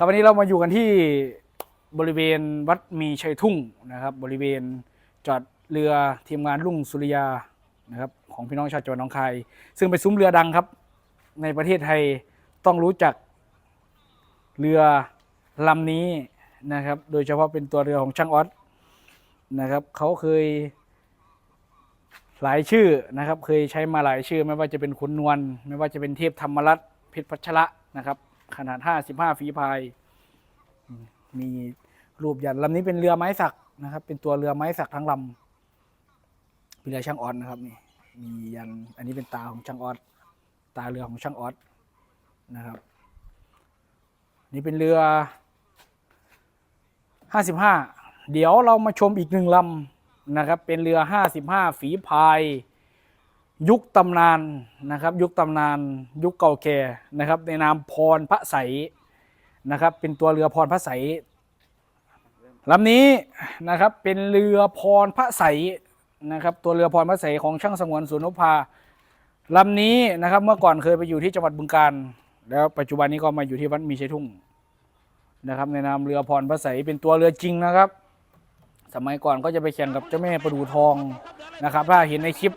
ครับวันนี้เรามาอยู่กันที่บริเวณวัดมีชัยทุ่งนะครับ บริเวณจอดเรือทีมงานลุ่งสุริยานะครับของพี่น้องชาวจังหวัดหนองคาย ซึ่งเป็นซุ้มเรือดังครับ ในประเทศไทยต้องรู้จักเรือลำนี้นะครับ โดยเฉพาะเป็นตัวเรือของช่างออสนะครับเขาเคยหลายชื่อนะครับ เคยใช้มาหลายชื่อ ไม่ว่าจะเป็นขุนนวลไม่ว่าจะเป็นเทพธรรมรัตน์เพชรพัชระนะครับ ขนาด 55 ฝีพาย มีรูปยันลำนี้เป็นเรือไม้สักนะครับ เป็นตัวเรือไม้สักทั้งลำเป็นเรือช่างออสนะครับนี่มียันอันนี้เป็นตาของช่างออสตาเรือของช่างออสนะครับ นี่เป็นเรือ 55 เดี๋ยวเรามาชมอีกหนึ่งลำนะครับ เป็นเรือ 55 ฝีพาย ยุคตำนานนะครับ ยุคตำนานยุคเก่าแก่นะครับ ในนามพรพระใสนะครับ เป็นตัวเรือพรพระใสลำนี้นะครับเป็นเรือพรพระใสนะครับ ตัวเรือพรพระใสของช่างสงวนสุนพาลำนี้นะครับเมื่อก่อนเคยไปอยู่ที่จังหวัดบึงกาฬแล้วปัจจุบันนี้ก็มาอยู่ที่วัดมีชัยทุ่งนะครับ ในนามเรือพรพระใสเป็นตัวเรือจริงนะครับ สมัยก่อนก็จะไปแข่งกับเจ้าแม่ประดูทองนะครับ ถ้าเห็นในคลิป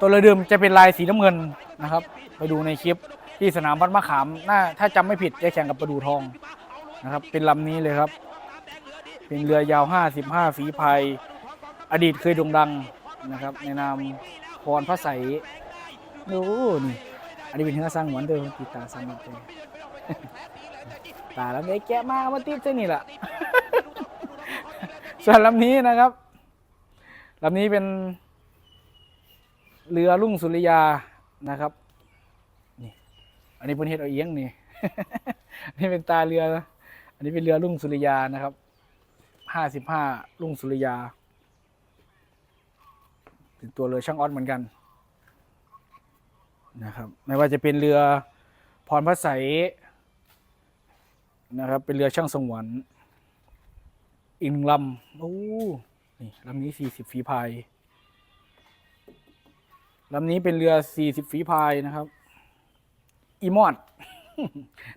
ตัวเรือเดิมจะเป็นลายสีน้ำเงินนะครับ ไปดูในคลิปที่สนามวัดมะขามน่าถ้าจำไม่ผิดจะแข่งกับประดูทองนะครับ เป็นลำนี้เลยครับ เป็นเรือยาว 55 ฝีพายอดีตเคยโด่งดังนะครับ ในนามพรพระใสยโอ้นี่อันนี้เป็นเนื้อสร้างหวนเดิมติดตาสร้างหวนเดิมตาแล้วไอ้แกะมาเอามาติดเส้นนี่แหละส่วนลำนี้นะครับลำนี้เป็น เรือลุ่งสุริยานะครับนี่อันนี้เป็นเฮ็ดเอาเอียงนี่อันนี้เป็นตาเรืออันนี้เป็นเรือลุ่งสุริยานะครับห้าสิบห้าลุ่งสุริยาเป็นตัวเรือช่างออสเหมือนกันนะครับไม่ว่าจะเป็นเรือพรพระใสยนะครับเป็นเรือช่างสงวนอีกหนึ่งลำโอ้นี่ลำนี้สี่สิบฝีพาย ลำนี้เป็นเรือ 40 ฝีพายนะครับ อีมอด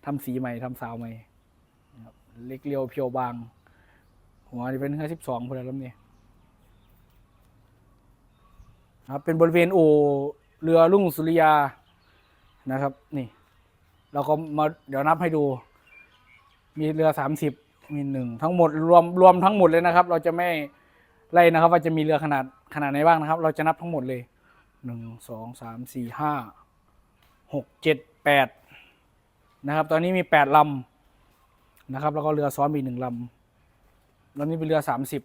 ทำสีใหม่ทำสาวใหม่เล็กเรียวเพียวบาง หัวนี่เป็นเรือ12พอแล้วลำนี้ครับเป็นบริเวณโอเรือลุ่งสุริยานะครับ นี่ เราก็มาเดี๋ยวนับให้ดู มีเรือ 30 มีหนึ่งทั้งหมดรวมรวมทั้งหมดเลยนะครับ เราจะไม่ไล่นะครับ ว่าจะมีเรือขนาดขนาดไหนบ้างนะครับ เราจะนับทั้งหมดเลย หนึ่งสองสามสี่ห้าหกเจ็ดแปดนะครับ ตอนนี้มีแปดลำนะครับ แล้วก็เรือซ้อนมีหนึ่งลำลำนี้เป็นเรือสามสิบ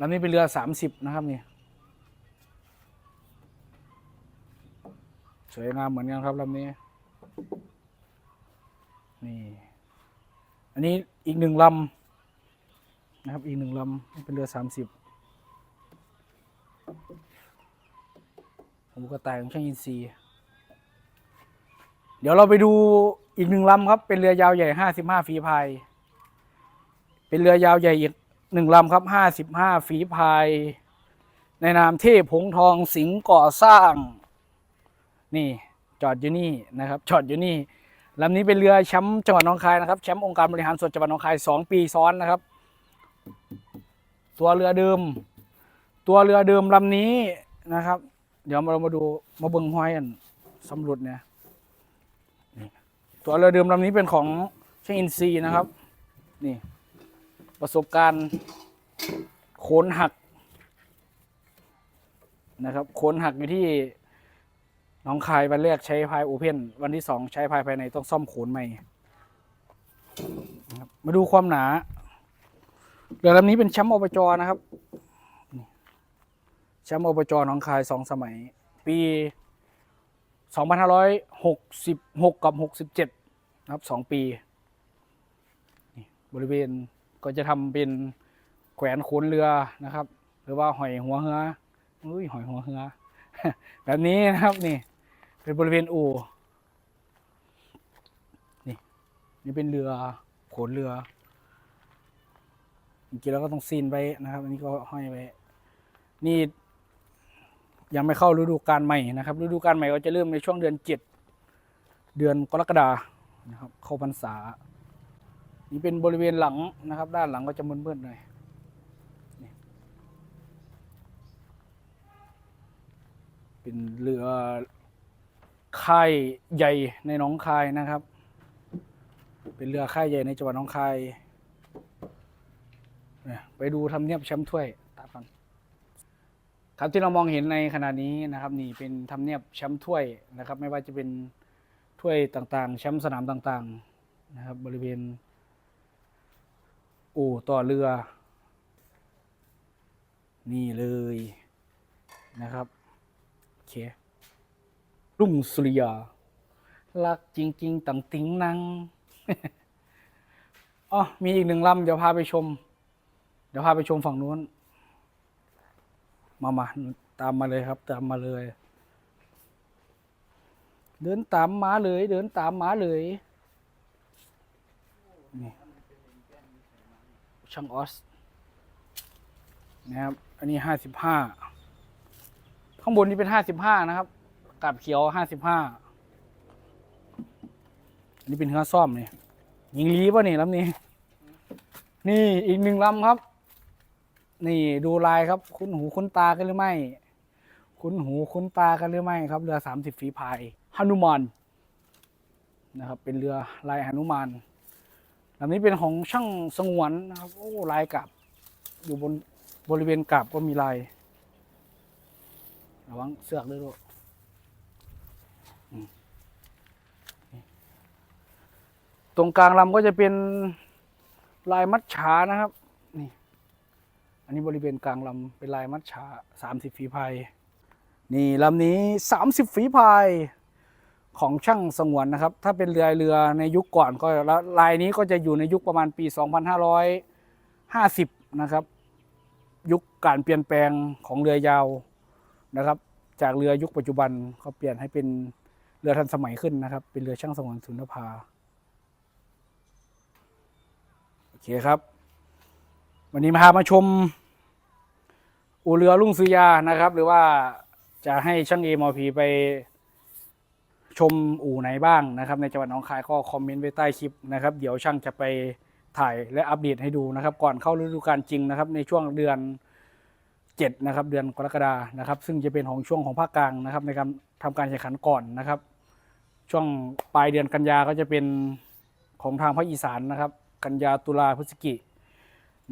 ลำนี้เป็นเรือสามสิบนะครับนี่สวยงามเหมือนกันครับลำนี้ นี่ อันนี้อีกหนึ่งลำนะครับ อีกหนึ่งลำเป็นเรือสามสิบ หูกระต่ายของช่างอินทรีเดี๋ยวเราไปดูอีกหนึ่งลำครับ เป็นเรือยาวใหญ่ห้าสิบห้าฝีพาย เป็นเรือยาวใหญ่อีกหนึ่งลำครับห้าสิบห้าฝีพาย ในนามเทพผงทองสิงห์ก่อสร้าง นี่จอดอยู่นี่นะครับจอดอยู่นี่ลำนี้เป็นเรือแชมป์จังหวัดหนองคายนะครับแชมป์องค์การบริหารส่วนจังหวัดหนองคายสองปีซ้อนนะครับ ตัวเรือเดิม ตัวเรือเดิมลำนี้นะครับ เดี๋ยวเรามาดูมาเบิ้งห้อยกันสำรวจเนี่ยตัวเรือเดิมลำนี้เป็นของเช่งอินซีนะครับ นี่ ประสบการณ์โขนหักนะครับโขนหักอยู่ที่หน้องคายวันแรกใช้พายโอเพนวันที่สองใช้พายภายในต้องซ่อมโขนใหม่มาดูความหนาเรือลำนี้เป็นแชมป์อบจนะครับ แชมป์อบจหนองคายสองสมัย ปี 2566 กับ 67 นะครับสองปี บริเวณก็จะทำเป็นแขวนโขนเรือนะครับ หรือว่าหอยหัวเหืออุ้ยหอยหัวเหือแบบนี้นะครับนี่ เป็นบริเวณอู่นี่นี่เป็นเรือโขนเรือจริงๆแล้วก็ต้องซีนไว้นะครับ อันนี้ก็ห้อยไว้นี่ ยังไม่เข้าฤดูกาลใหม่นะครับ ฤดูกาลใหม่ก็จะเริ่มในช่วงเดือนเจ็ดเดือนกรกฎานะครับ เข้าพรรษา นี่เป็นบริเวณหลังนะครับ ด้านหลังก็จะมืดๆหน่อยเป็นเรือค่ายใหญ่ในหนองคายนะครับ เป็นเรือค่ายใหญ่ในจังหวัดหนองคาย ไปดูทำเนียบแชมป์ถ้วย ครับที่เรามองเห็นในขณะนี้นะครับนี่เป็นทำเนียบแชมป์ถ้วยนะครับ ไม่ว่าจะเป็นถ้วยต่างๆแชมป์สนามต่างๆนะครับ บริเวณ อู่ต่อเรือ นี่เลยนะครับโอเครุ่งสุริยารักจริง ๆตังติงนังอ๋อมีอีกหนึ่งลำเดี๋ยวพาไปชม เดี๋ยวพาไปชมฝั่งนู้น มามาตามมาเลยครับ ตามมาเลย เดินตามมาเลย เดินตามมาเลยนี่ช่างออสนะครับ อันนี้ห้าสิบห้าข้างบนนี้เป็นห้าสิบห้านะครับกับเขียวห้าสิบห้าอันนี้เป็นเครื่องซ่อมนี่ยิงลีป่ะนี่ลำนี้ นี่อีกหนึ่งลำครับ นี่ดูลายครับคุ้นหูคุ้นตากันหรือไม่ คุ้นหูคุ้นตากันหรือไม่ครับ เรือสามสิบฝีพายหนุมานนะครับ เป็นเรือลายหนุมานลำนี้เป็นของช่างสงวนนะครับโอ้ลายกับอยู่บนบริเวณกับก็มีลายระวังเสือกด้วยลูกตรงกลางลำก็จะเป็นลายมัดฉานะครับ นี่ อันนี้บริเวณกลางลำเป็นลายมัดฉาสามสิบฝีพาย นี่ลำนี้สามสิบฝีพายของช่างสงวนนะครับ ถ้าเป็นเรือเรือในยุคก่อนก็แล้วลายนี้ก็จะอยู่ในยุคประมาณปี 2550 นะครับ ยุคการเปลี่ยนแปลงของเรือยาวนะครับ จากเรือยุคปัจจุบันเขาเปลี่ยนให้เป็นเรือทันสมัยขึ้นนะครับ เป็นเรือช่างสงวนสุนทรภาโอเคครับ วันนี้มาพามาชมอู่เรือลุงสุริยานะครับ หรือว่าจะให้ช่างเอมอพีไปชมอู่ไหนบ้างนะครับ ในจังหวัดหนองคายก็คอมเมนต์ไว้ใต้คลิปนะครับ เดี๋ยวช่างจะไปถ่ายและอัปเดตให้ดูนะครับ ก่อนเข้าฤดูกาลจริงนะครับ ในช่วงเดือนเจ็ดนะครับ เดือนกรกฎานะครับ ซึ่งจะเป็นของช่วงของภาคกลางนะครับ ในการทำการแข่งขันก่อนนะครับ ช่วงปลายเดือนกันยาก็จะเป็นของทางภาคอีสานนะครับ กันยาตุลาพฤศจิก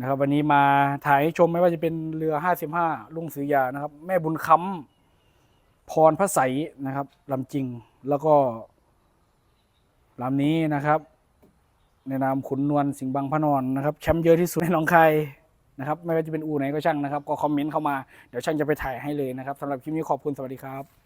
นะครับวันนี้มาถ่ายให้ชมไม่ว่าจะเป็นเรือ 55 ลุงสุริยานะครับ แม่บุญคำพรพระใสนะครับลำจริงแล้วก็ลำนี้นะครับ ในนามขุนนวลสิงห์บางพระนอนนะครับแชมป์เยอะที่สุดในหนองคายนะครับ ไม่ว่าจะเป็นอู่ไหนก็ช่างนะครับ ก็คอมเมนต์เข้ามาเดี๋ยวช่างจะไปถ่ายให้เลยนะครับสำหรับคลิปนี้ขอบคุณสวัสดีครับ